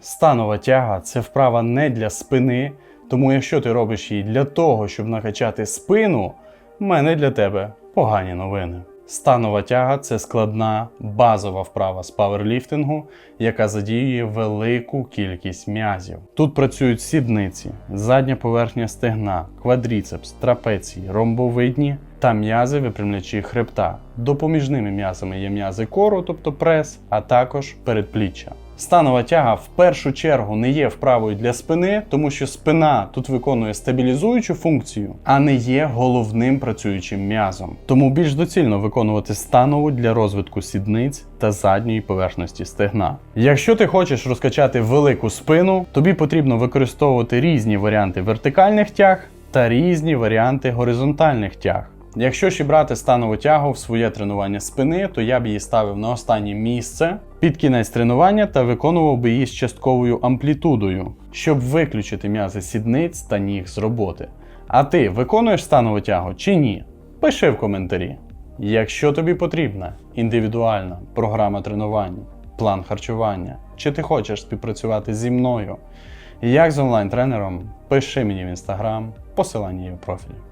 Станова тяга це вправа не для спини, тому якщо ти робиш її для того, щоб накачати спину, в мене для тебе погані новини. Станова тяга це складна базова вправа з паверліфтингу, яка задіює велику кількість м'язів. Тут працюють сідниці, задня поверхня стегна, квадріцепс, трапеції, ромбовидні та м'язи випрямлячі хребта. Допоміжними м'язами є м'язи кору, тобто прес, а також передпліччя. Станова тяга в першу чергу не є вправою для спини, тому що спина тут виконує стабілізуючу функцію, а не є головним працюючим м'язом. Тому більш доцільно виконувати станову для розвитку сідниць та задньої поверхності стегна. Якщо ти хочеш розкачати велику спину, тобі потрібно використовувати різні варіанти вертикальних тяг та різні варіанти горизонтальних тяг. Якщо ще брати станову тягу в своє тренування спини, то я б її ставив на останнє місце під кінець тренування та виконував би її з частковою амплітудою, щоб виключити м'язи сідниць та ніг з роботи. А ти виконуєш станову тягу чи ні? Пиши в коментарі. Якщо тобі потрібна індивідуальна програма тренувань, план харчування, чи ти хочеш співпрацювати зі мною, як з онлайн-тренером, пиши мені в інстаграм, посилання є в профілі.